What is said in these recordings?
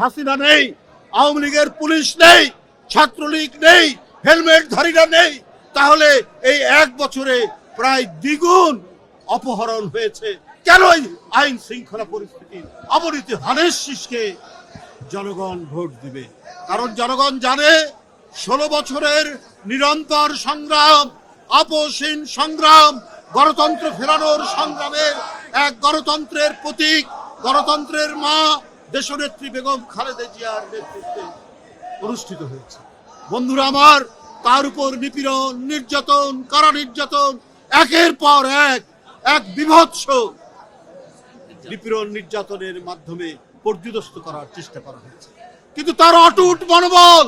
হাসিনা নেই, আওয়ামী লীগের পুলিশ নেই, ছাত্রলীগ নেই, হেলমেট ধারীরা নেই, তাহলে এই এক বছরে প্রায় দ্বিগুণ অপহরণ হয়েছে। কেন এই আইন শৃঙ্খলা পরিস্থিতি অবনতি হানের শীষকে জনগণ ভোট দিবে? কারণ জনগণ জানে ষোলো বছরের নিরন্তর সংগ্রাম আপসীন সংগ্রাম, গণতন্ত্র ফেরানোর সংগ্রামের এক গণতন্ত্রের প্রতীক, গণতন্ত্রের মা দেশনেত্রী বেগম খালেদা জিয়ার নেতৃত্বে অনুষ্ঠিত হয়েছে। বন্ধুরা আমার, তার উপর নিপীড়ন, নির্যাতন, কারা নির্যাতন, একের পর এক এক বিভৎস নিপীড়ন, নির্যাতনের মাধ্যমে পর্যুদস্ত করার চেষ্টা করা হয়েছে। কিন্তু তার অটুট মনোবল,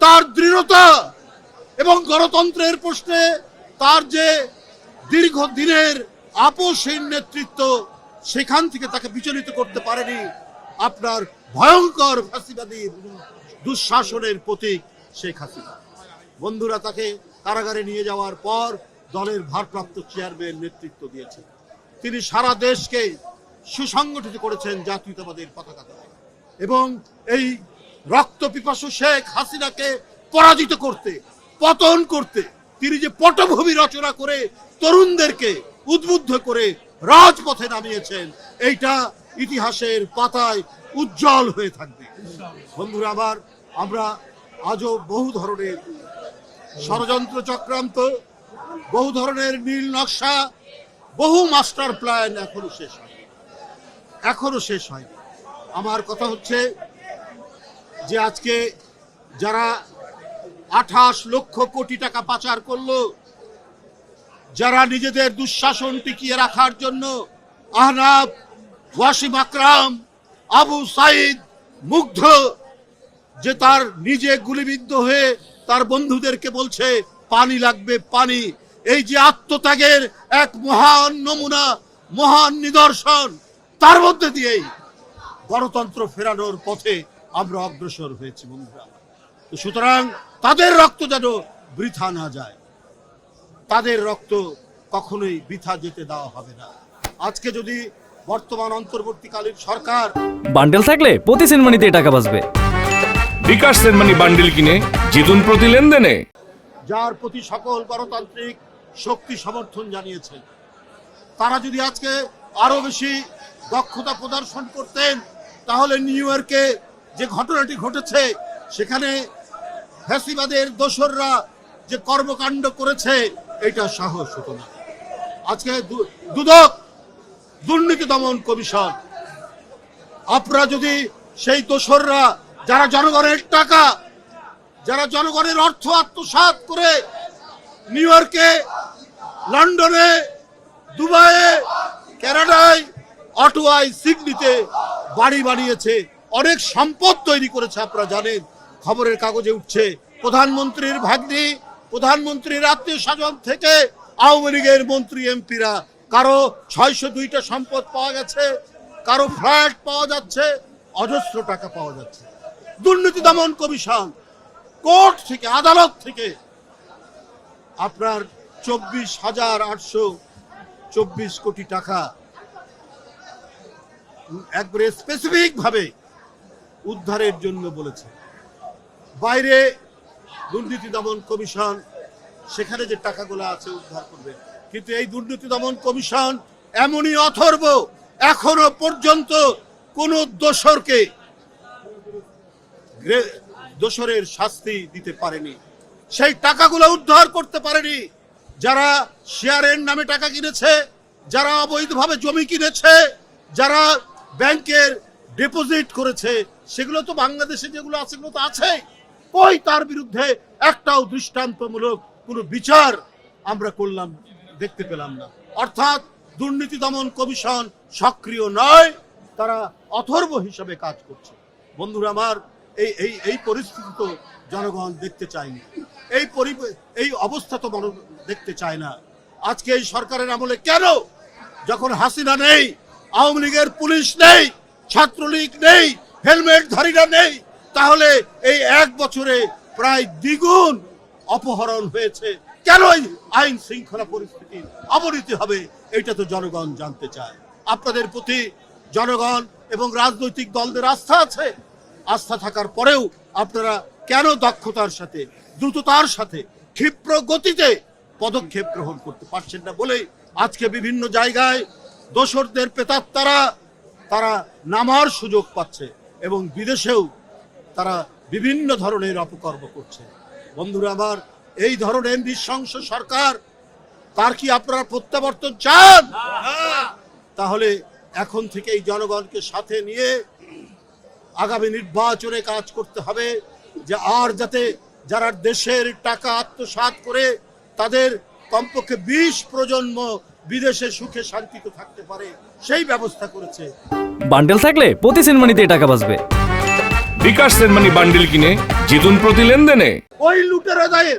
তার দৃঢ়তা এবং গণতন্ত্রের প্রশ্নে তার যে দীর্ঘদিনের আপোষহীন নেতৃত্ব, সেখান থেকে তাকে বিচলিত করতে পারেনি আপনার ভয়ঙ্কর ফাঁসিবাদী দুঃশাসনের প্রতীক শেখ হাসিনা। বন্ধুরা তাকে কারাগারে নিয়ে যাওয়ার পর দলের ভারপ্রাপ্ত চেয়ারম্যান নেতৃত্ব দিয়েছেন। তিনি সারা দেশকে সুসংগঠিত করেছেন জাতীয়তাবাদের পতাকা তলে এবং এই রক্ত পিপাসু শেখ হাসিনাকে পরাজিত করতে, পতন করতে, তিনি যে পটভূমি রচনা করে তরুণদেরকে উদ্বুদ্ধ করে রাজপথে নামিয়েছেন, এইটা ইতিহাসের পাতায় উজ্জ্বল হয়ে থাকবে। বন্ধুরা, আবার আমরা আজও বহু ধরনের ষড়যন্ত্র চক্রান্ত, বহু ধরনের নীল নকশা, বহু মাস্টার প্ল্যান এখনও শেষ হয়নি। এখনও শেষ হয়নি। আমার কথা হচ্ছে যে আজকে যারা আঠাশ লক্ষ কোটি টাকা পাচার করল, যারা নিজেদের দুঃশাসন টিকিয়ে রাখার জন্য আহনাব ওয়াসিম আকরাম, আবু সাইদ মুগ্ধ, যে তার নিজে গুলিবিদ্ধ হয়ে তার বন্ধুদেরকে বলছে, পানি লাগবে, পানি। এই যে আত্মত্যাগের এক মহান নমুনা, মহান নিদর্শন, তার মধ্যে দিয়েই গণতন্ত্র ফেরানোর পথে আমরা অগ্রসর হয়েছি, বন্ধুরা। সুতরাং তাদের রক্ত যেন বৃথা না যায়, তাদের রক্ত কখনোই বৃথা যেতে দেওয়া হবে না। আজকে যদি বর্তমান অন্তর্বর্তীকালীন সরকার। বান্ডেল থাকলে প্রতি সেনমানিতে টাকা বাঁচবে। বিকাশ সেনমানি বান্ডিল কিনে জিতুন প্রতি লেনদেনে। যার প্রতি সকল গণতান্ত্রিক শক্তি সমর্থন জানিয়েছে। তারা যদি আজকে আরও বেশি দক্ষতা প্রদর্শন করতেন তাহলে নিউ ইয়র্কে যে ঘটনাটি ঘটেছে সেখানে ফ্যাসিবাদের দোসররা যে কর্মকাণ্ড করেছে এটা সাহস হতো না। আজকে দু- দুদক দুর্নীতি দমন কমিশন। আপনারা যদি সেই দোসররা, যারা জনগণের টাকা, যারা জনগণের অর্থ আত্মসাৎ করে নিউ ইয়র্কে, লন্ডনে, দুবাইয়ে, কানাডায় অটোয়ায় সিডনিতে বাড়ি বানিয়েছে, অনেক সম্পদ তৈরি করেছে আপনারা জানেন, খবরের কাগজে উঠছে। প্রধানমন্ত্রীর ভাগ্নি, প্রধানমন্ত্রীর আত্মীয় স্বজন থেকে আওয়ামী লীগের মন্ত্রী এমপিরা কারও ছয়শো দুইটা সম্পদ পাওয়া গেছে, কারও ফ্ল্যাট পাওয়া যাচ্ছে, অজস্র টাকা পাওয়া যাচ্ছে। দুর্নীতি দমন কমিশন, কোর্ট থেকে, আদালত থেকে আপনার চব্বিশ হাজার আটশো চব্বিশ কোটি টাকা একবারে স্পেসিফিক ভাবে উদ্ধারের জন্য বলেছে। বাইরে দুর্নীতি দমন কমিশন, সেখানে যে টাকাগুলো আছে উদ্ধার করবে কিন্তু এই দুর্নীতি দমন কমিশন এমনই অথর্ব এখনও পর্যন্ত কোন দোসরকে দোসরের শাস্তি দিতে পারেনি। সেই টাকাগুলো উদ্ধার করতে পারেনি। যারা শেয়ারের নামে টাকা কিনেছে, যারা অবৈধভাবে জমি কিনেছে, যারা ব্যাংকের ডিপোজিট করেছে, সেগুলো তো বাংলাদেশে যেগুলো আছে সেগুলো তো আছে কই তার বিরুদ্ধে একটাও দৃষ্টান্তমূলক কোনো বিচার আমরা করলাম দেখতে পেলাম না। অর্থাৎ দুর্নীতি দমন কমিশন সক্রিয় নয়, তারা অথর্ব হিসাবে কাজ করছে। বন্ধুরা আমার, এই এই এই পরিস্থিতি তো জনগণ দেখতে চায়নি। এই পরি- এই অবস্থা তো মন দেখতে চায় না। আজকে এই সরকারের আমলে কেন যখন হাসিনা নেই, আওয়ামী লীগের পুলিশ নেই, ছাত্রলীগ নেই, হেলমেট ধারীরা নেই, তাহলে এই এক বছরে প্রায় দ্বিগুণ অপহরণ হয়েছে কেন এই আইন শৃঙ্খলা পরিস্থিতি অবনতি হবে এটা তো জনগণ জানতে চায়। আপনাদের প্রতি জনগণ এবং রাজনৈতিক দলদের আস্থা আছে। আস্থা থাকার পরেও আপনারা কেন দক্ষতার সাথে, দ্রুততার সাথে, ক্ষিপ্র গতিতে পদক্ষেপ গ্রহণ করতে পারছেন না বলেই আজকে বিভিন্ন জায়গায় দোসরদের পেতাত্তারা তারা নামার সুযোগ পাচ্ছে এবং বিদেশেও তারা বিভিন্ন ধরনের অপকর্ম করছে। বন্ধুরা আমার এই ধরনের নৃশংস সরকার তার কি আপনারা প্রত্যাবর্তন চান? তাহলে এখন থেকে এই জনগণকে সাথে নিয়ে আগামী নির্বাচনে কাজ করতে হবে যে আর যাতে যারা দেশের টাকা আত্মসাৎ করে তাদের কমপক্ষে বিশ প্রজন্ম বিদেশে সুখে শান্তিতে থাকতে পারে সেই ব্যবস্থা করেছে। বান্ডেল থাকলে প্রতি সেনমানিতে টাকা বাঁচবে। বিকাশ সেনমানি বান্ডিল কিনে জিতুন প্রতি লেনদেনে। ওই লুটেরাদের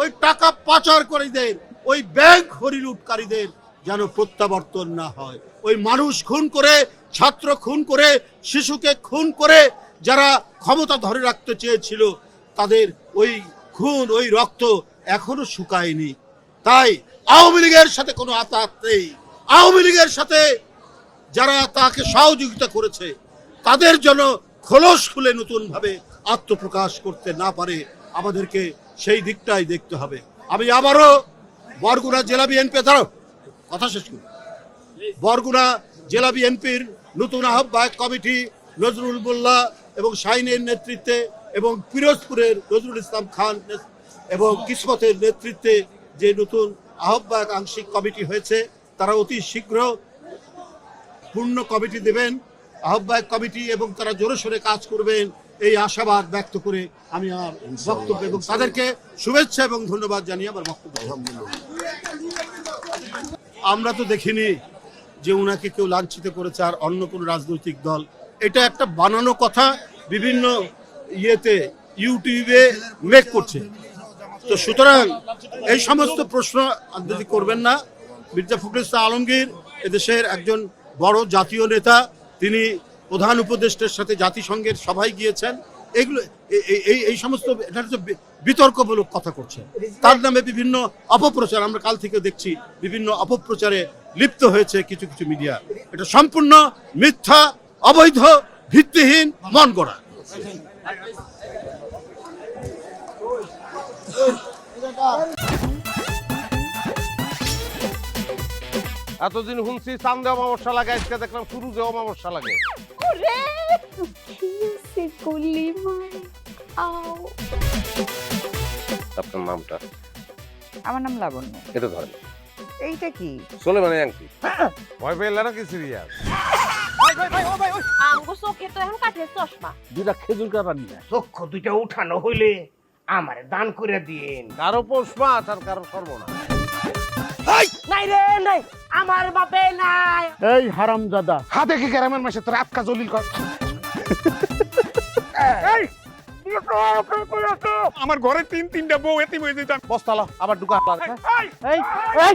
ওই টাকা পাচার করিদের, ওই ব্যাংক হরিলুটকারীদের যেন প্রত্যাবর্তন না হয়। ওই মানুষ খুন করে, ছাত্র খুন করে, শিশুকে খুন করে যারা ক্ষমতা ধরে রাখতে চেয়েছিল, তাদের ওই খুন, ওই রক্ত এখনও শুকায়নি। তাই আওয়ামী লীগের সাথে কোনো আতাত নেই। আওয়ামী লীগের সাথে যারা তাকে সহযোগিতা করেছে, তাদের জন্য খোলস খুলে নতুনভাবে আত্মপ্রকাশ করতে না পারে, আমাদেরকে সেই দিকটাই দেখতে হবে। আমি আবারও বরগুনা জেলা বিএনপি ধরো কথা শেষ করি। বরগুনা জেলা বিএনপির নতুন আহ্বায়ক কমিটি নজরুল মোল্লা এবং শাহিনের নেতৃত্বে এবং পিরোজপুরের নজরুল ইসলাম খান এবং কিসমতের নেতৃত্বে যে নতুন আহ্বায়ক আংশিক কমিটি হয়েছে, তারা অতি শীঘ্র পূর্ণ কমিটি দেবেন। আহ্বায়ক কমিটি এবং তারা জোরে সোরে কাজ করবেন। এই আশাবাদ ব্যক্ত করে আমি আমার বক্তব্য এবং তাদেরকে শুভেচ্ছা এবং ধন্যবাদ জানিয়ে আমার বক্তব্য আমরা তো দেখিনি যে উনাকে কেউ লাঞ্ছিত করেছে আর অন্য কোনো রাজনৈতিক দল। এটা একটা বানানো কথা বিভিন্ন ইয়েতে, ইউটিউবে মেক করছে। তো সুতরাং এই সমস্ত প্রশ্ন যদি করবেন না। মির্জা ফখরুল ইসলাম আলমগীর এদেশের একজন বড় জাতীয় নেতা, তিনি প্রধান উপদেষ্টার সাথে জাতিসংঘের সভায় গিয়েছেন। এগুলো এই এই সমস্ত বিতর্কমূলক কথা করছে তার নামে বিভিন্ন অপপ্রচার, আমরা কাল থেকে দেখছি বিভিন্ন অপপ্রচারে লিপ্ত হয়েছে কিছু কিছু মিডিয়া। এটা সম্পূর্ণ মিথ্যা, অবৈধ, ভিত্তিহীন, মন গড়া। এতদিন শুনছি চান্দে অমাবস্যা লাগে, আজকে দেখলাম সুরুজে অমাবস্যা লাগে। কিসে মাই আও আপনার নামটা? আমার নাম লাবণ্য। এটা ধরেন। এইটা কি? চলে মানে আংটি ভয় পেলে নাকি সিরিয়াস? আঙ্গু চোখে তো এখন কাঠের চশমা। দুটা খেজুর কাটা নিয়ে চক্ষু দুইটা উঠানো হইলে আমারে দান করে দিন কারও পৌষ মাছ আর কারও সর্বনাশ। নাই রে নাই! আমার বাপে নাই। এই হারাম দাদা হাতে কি গ্রামের মাসে তোর আটকা জলিল কর। এই, আমার ঘরে তিন তিনটা বউ এতিম হয়ে যেতাম বস্তালা আবার ঢুকা। এই এই